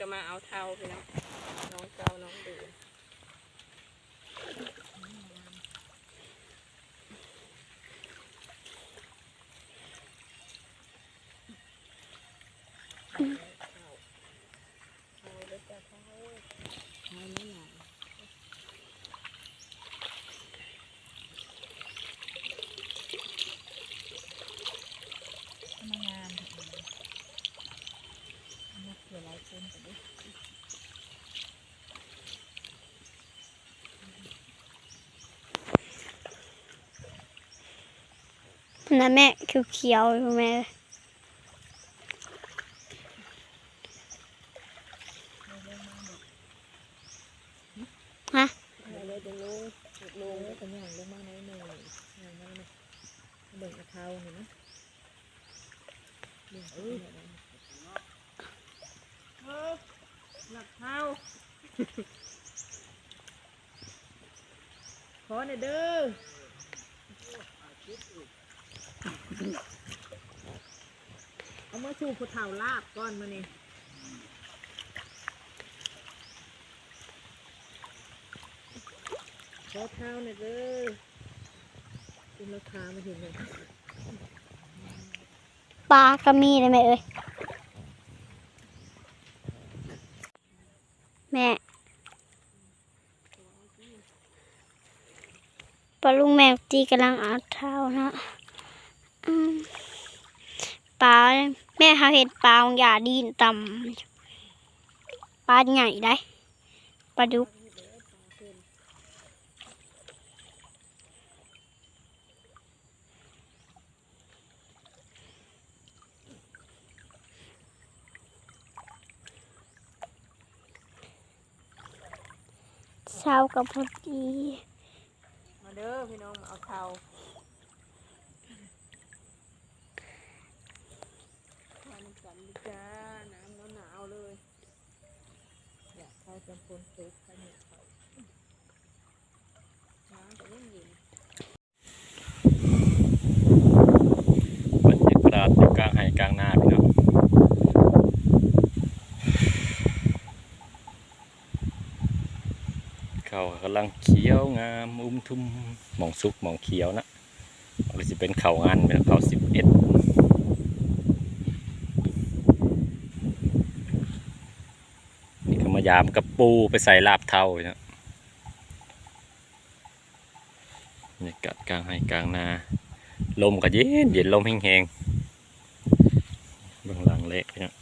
ก็มาเอาเทาพี่น้องน้องเจ้าน้องดูมางามนักเกี่ยวหลายคนกันดิ นะแม่เขียวๆอยู่แม่ฮะเลยจะลงลงแล้วก็ย่างลงมาในหนึ่งย่างมาในเบิ่งกะเทาเห็นไหมเบิ่งเอ้ยหลักเท่าขอหน่อยเด้อ เอามาสู่ผู้เฒ่าลาบก่อนมานี่ขอเท้าหน่อยเด้อเป็นราคามาเห็นเลยปลาก็มีเลยแม่เอ้ยแม่ปลาลุงแมวตีกำลังอาเท้านะ ปลาแม่เขาเห็นปลาองยาดีนต่ำปลาใหญ่ได้ปลาดุกเช้ากับพอดีมาเด้อพี่น้องเอาเท่าทานกันดิจ้าน้ำหนาวๆเลย อยาก เขาจำปนตุกกันเนี่ยเขาน้ำก็เย็นเย็นบรรยากาศอยู่กลางไห่กลางนาพี่น้องเขากำลังเขียวงามอุ้มทุ่มมองสุกมองเขียวนะมันก็จะเป็นเขางานเป็นเขาสิบเอ็ดนี่ก็มา ยามกับปูไปใส่ลาบเทาเนาะบรรยากาศกลางไห่กลางนา ลมก็เย็นเย็นลมแห้งๆเบื้องหลังเละเนี่ย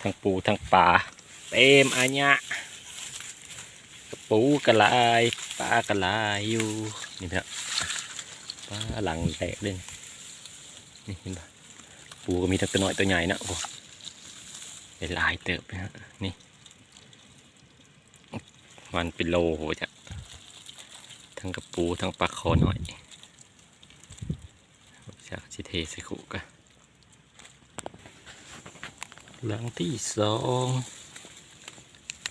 ทั้งปูทั้งปลาเต็มอาญะปูกระลายปลากระลายอยู่นี่เถอะปลาหลังแหลกเลยนี่เห็นปะปูก็มีทั้งตัวน้อยตัวใหญ่นะโอ้ได้หลายเติบนะนี่ มันเป็นโลโหจะทั้งกระปูทั้งปลาคอน้อยจากชิเทใส่ขู่กันหลังที่สอง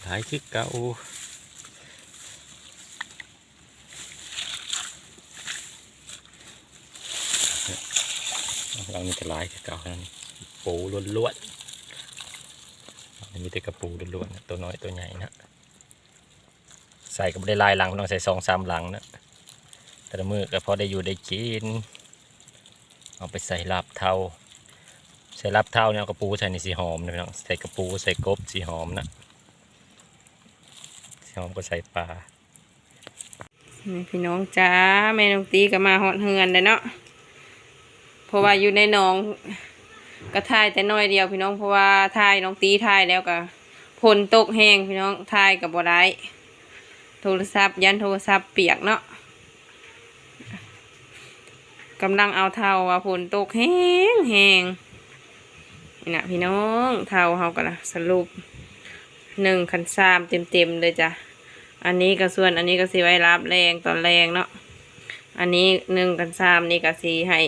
หลายคือเก่าหลังนี้จะหลายคือเก่าแล้วนี่ปูล้วนๆอันนี้มีแต่กระปูล้วนๆตัวน้อยตัวใหญ่นะ ใส่ก็ไม่ได้ลายหลังต้องใส่สองสามหลังนะแต่ละมือก็พอได้อยู่ได้กิน เอาไปใส่ลาบเทาใส่ลาบเทาเนี่ยเอากระปูใส่ในสีหอมนะพี่น้องใส่กระปูใส่กบสีหอมนะสีหอมก็ใส่ปลาพี่น้องจ้าแม่น้องตีก็มาหอดเฮือนเลยเนาะเพราะว่าอยู่ในหนองก็ถ่ายแต่น้อยเดียวพี่น้องเพราะว่าถ่ายน้องตีถ่ายแล้วก็ฝนตกแห้งพี่น้องถ่ายกับบ่ได้ โทรศัพท์ยันโทรศัพท์เปียกเนาะกำลังเอาเท่าว่าฝนตกแห้งแห้งนี่นะพี่น้องเท่าเฮากันนะสรุปหนึ่งคันสามเต็มเต็มเลยจ้ะอันนี้ก็ส่วนอันนี้ก็สีไว้รับแรงตอนแรงเนาะอันนี้หนึ่งกันสามนี่ก็สีให้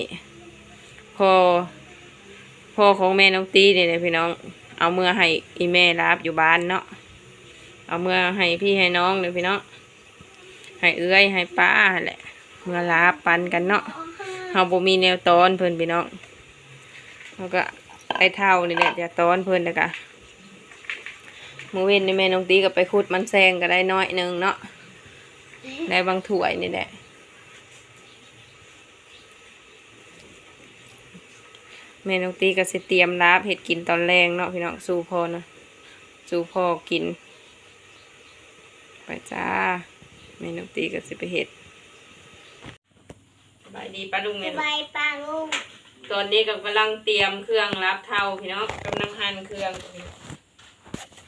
พอพ่อของแม่น้องตีนี่เลยพี่น้อง เอาเมื่อให้อีแม่รับอยู่บ้านเนาะ เอาเมื่อให้พี่ให้น้องเลยพี่น้องให้เอื้อยให้ป้าแหละ เมื่อรับปันกันเนาะเฮาบ่มีแนวตอนเพิ่นพี่น้องแล้วก็ไอเท่านี่แหละจะตอนเพิ่นแล้วก็มื้อเว้นนี่แม่น้องตีก็ไปขุดมันแซงก็ได้น้อยหนึ่งเนาะได้บางถ้วยนี่แหละแม่น้องตีก็สิเตรียมลาบเฮ็ดกินตอนแรงเนาะพี่น้องสู่พอนะสู่พอกิน ไปจ้าแม่น้องตีก็สิไปเฮ็ดสบายดีป้าลุงสแม่บายปาลุงตอนนี้ก็กำลังเตรียมเครื่องรับเท่าพี่น้องกำลังหั่นเครื่อง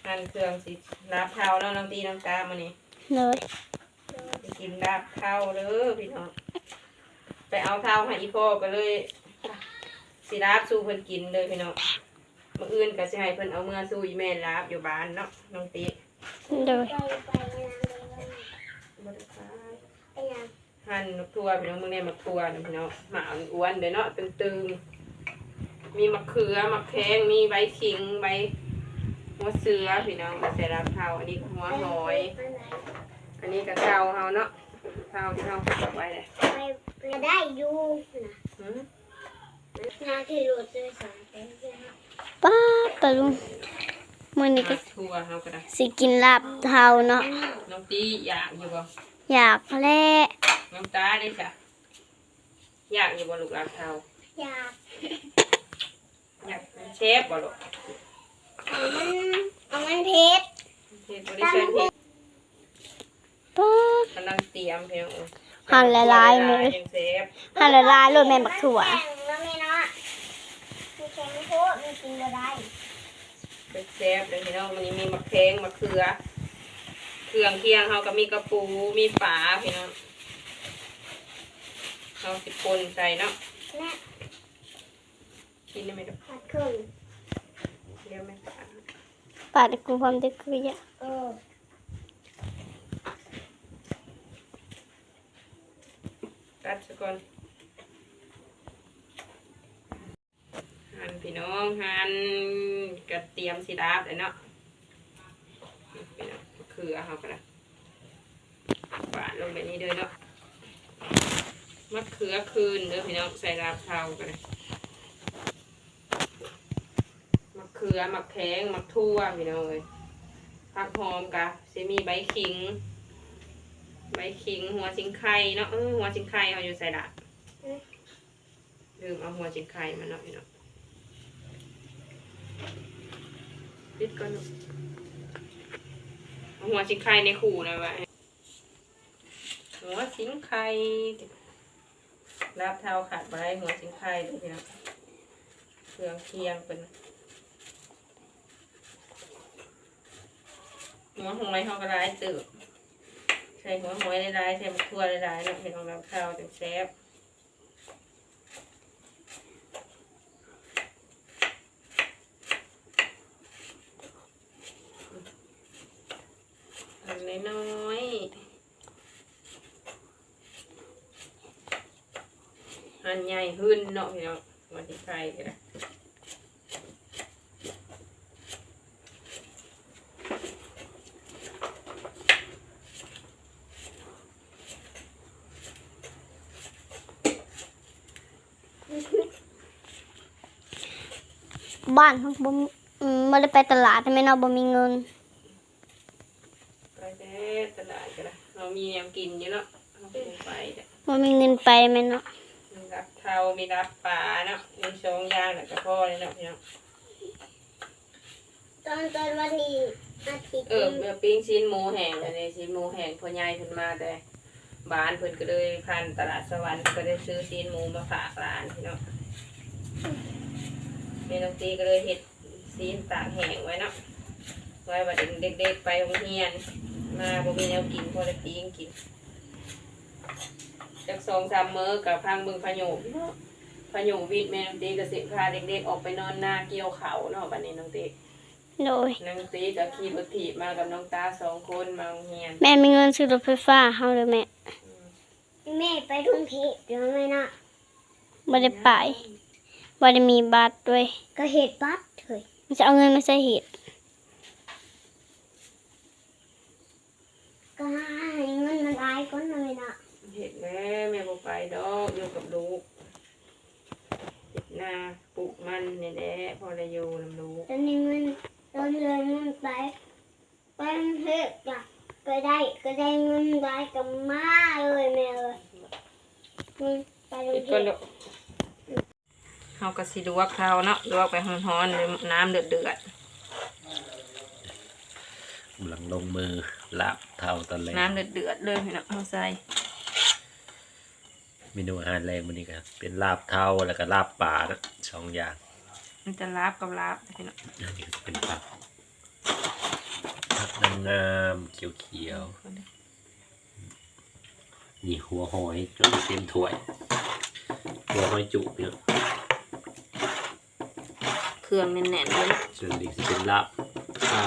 หั่นเครื่องสิรับเท่าแล้วน้องตีน้องกามานี่เลยไปกินรับเท่าเลยพี่น้องไปเอาเท่าให้อีพ่อก็เลยสิรับสู่เพิ่นกินเลยพี่น้องมื่ออื่นก็สิให้เพิ่นเอาเมื่อสู่อีแม่รับอยู่บ้านเนาะน้องตีเลย บ่ได้ขาย หั่นนกทัวพี่น้องมึงเนี่ยมักทัวนะพี่น้องหมาอ้วนๆเด้อเนาะตึงๆมีมะเขือมะแข้งมีใบขิงใบหัวเสือพี่น้องมาใส่รับเทาอันนี้ก็หัวหอย อันนี้ก็เทาเฮาเนาะเทาที่เฮาฝึกไว้เลยไปได้อยู่นะหืมนาที่รถด้วยสายป้าปาลุงมื้อนี้ก็มักทั่วเฮาก็ได้สิกินลาบเทาเนาะน้องตีอยากอยู่บ่อยากแล่ น้องตาได้จ้ะอยากอยู่บ่ลูกรับเทาอยากอยากเป็นเชฟบ่ลูกเอามันเอามันเพชรเชฟบ่ได้เชิญพี่ป้ากำลังเตรียมพี่น้องหั่นละลายเลยยังเชฟหั่นละลายรสแม่บักถั่วแล้วแม่เนาะมีแข็งโคตรมีกินบ่ได้เป็นเชฟเดี๋ยวพี่น้องมันนี้มีมะแข้งมะเขือ เครื่องเคียงเฮาก็มีกระปูมีฝาพี่น้อง เฮาสิปนใส่เนาะแม่กินได้ไหมลูกผัดครึ่งเดี๋ยวแม่ฝาปาดกูความตะกุยอะเออตัดซะก่อนหั่นพี่น้องหั่นกระเทียมสิดาบเลยเนาะพี่น้องมะเขือเฮาก็ได้ฝาดลงไปนี้เลยเนาะ มะเขือคืนเด้อพี่น้องใส่ลาบเทากันเลยมะเขือมะแข้งมะทั่วพี่น้องเลยผักหอมกะสิมีใบขิง ใบขิง หัวชิงไข่เนาะเออหัวชิงไข่เอาอยู่ใส่ละลืมเอาหัวชิงไข่มาเนาะพี่เนาะปิดก่อนหัวชิงไข่ในขู่นะไว้หัวชิงไข่ รับเท้าขาดไปหัวชิงไข่เลยนะเครื่องเคียงเป็นหัวหอยเขาก็ร้ายตื่นใส่หัวหอยได้ๆใส่มะทั่วได้ๆเนาะเห็นของเราข้าวจังแซ่บนน้อยๆ อันใหญ่ขึ้นเนาะพี่น้องวันที่ใครกันนะบ้านเขาบ่มีอืมบ่ได้ไปตลาดแต่แม่เนาะบ่มีเงิน ไปเด้อตลาดกันนะเรามีแนวกินอยู่เนาะเราไปไปเด้อบ่มีเงินไปแม่เนาะ มีรับเทามีรับปลาเนาะมีสองอย่างแล้วก็พอเลยเนาะพี่น้องตอนตอนวันนี้อาทิตย์เออเมื่อปิ้งชิ้นหมูแห้งอันนี้ชิ้นหมูแห้งพ่อใหญ่เพิ่นมาแต่บ้านเพิ่นก็เลยพันตลาดสวรรค์ก็ได้ซื้อชิ้นหมูมาฝากร้านพี่น้องแม่น้องตีก็เลยเฮ็ดชิ้นตากแห้งไว้เนาะไว้ว่าเด็กๆไปโรงเรียน มาบ่มีแนวกินพอได้ปิ้งกิน จากสองสามมื้อกับพังเบิ่งพะโยพี่เนาะพะโยวิทย์แม่น้องตีก็สิพาเด็กๆออกไปนอนหน้าเกี่ยวเขาเนาะบัดนี้น้องตีโดยน้องตีกับขี่รถถีบมากับน้องตาสองคนมาโรงเรียนแม่มีเงินซื้อรถไฟฟ้าเฮาเลยแม่แม่ไปทุ่งเทพเดี๋ยวแม่เนาะบ่ได้ไปบ่ได้มีบัตรด้วย ก็เห็ดปั๊บเถยมันจะเอาเงินมาใช้เหตุก็ให้เงินมันอายก้นนะแม่เนาะเห็ ดแม่แม่บ่ไปดอกอยู่กับลูกเห็ดนาปลูกมันนี่แหละพอได้อยู่นำลูกตอนนี้เงินตอนเลยเงินไปได้ก็ได้เงินได้กับมาเลยแม่เลยอืมไปโรงปิดเรีก่ยอนนลูกเฮาก็สิลวกเท้าเนาะลวกไปร้อนๆหรือน้ำเดือดกำลังลงมือลาบเท่าตอนแรกๆน้ำเดือดๆเลยพี่น้องเอาใส่ เมนูอาหารแรงวันนี้ครับเป็นลาบเท่าแล้วก็ลาบป่านะสองอย่าง มันจะลาบกับลาบพี่น้องอันนี้ก็จะเป็นผักผักนางงามๆเขียวๆนี่หัวหอยแล้วก็เต็มถ้วย หัวหอยจุกเนี่ยเครื่องแน่นๆเลยส่วนนี้จะเป็นลาบอ่า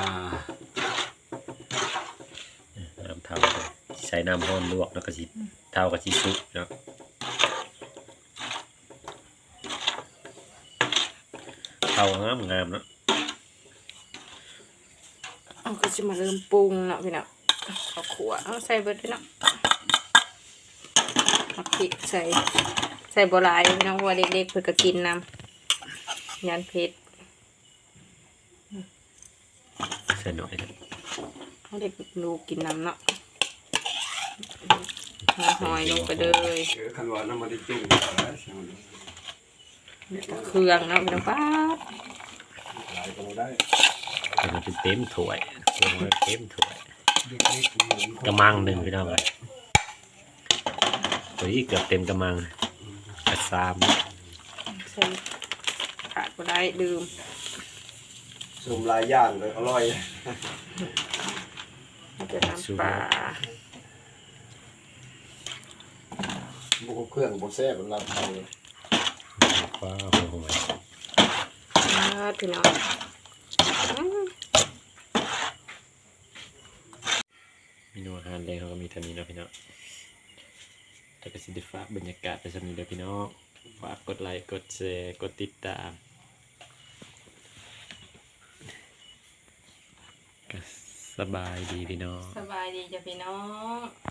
น้ำเท่าเลยใช้น้ำร้อนลวกแล้วก็สิเท่ากับชีซุปเนาะ เท่างามงามๆเนาะเอาก็จะมาเริ่มปรุงเนาะพี่น้องเอาขัวเอาใส่เบิดพี่น้องเอาพริกใส่ใส่บัวลายพี่น้องเพราะว่าเด็กๆเพิ่นก็กินน้ำยันเผ็ดใส่หน่อยนะเขาเด็กดูกินน้ำเนาะหอยลงไปเลยเออคันว่าน้ำมันได้จุ่มแล้วใช่ไหม เครื่องเนาะพี่น้องป้าหลายก็บ่ได้มันเป็นเต็มถ้วยเต็มถ้วยเด็กๆเหมือนกระมังหนึ่งพี่น้องเลยเฮ้ยเกือบเต็มกระมังกระซามใส่ขาดก็ได้ลืมสุ่มหลายอย่างเลยอร่อยมันจะน้ำปลาบุกเครื่องบุกแซ่บมันรับเอาเลย ว้าวหัวหอยอ่าพี่น้องอื้อเมนูอาหารแรงเขาก็มีเท่านี้เนาะพี่น้องแต่ก็สิได้ฝากบรรยากาศไปสำนี้เด้อพี่น้องฝากกดไลค์กดแชร์กดติดตามก็สบายดีพี่น้อง สบายดีจ้ะพี่น้อง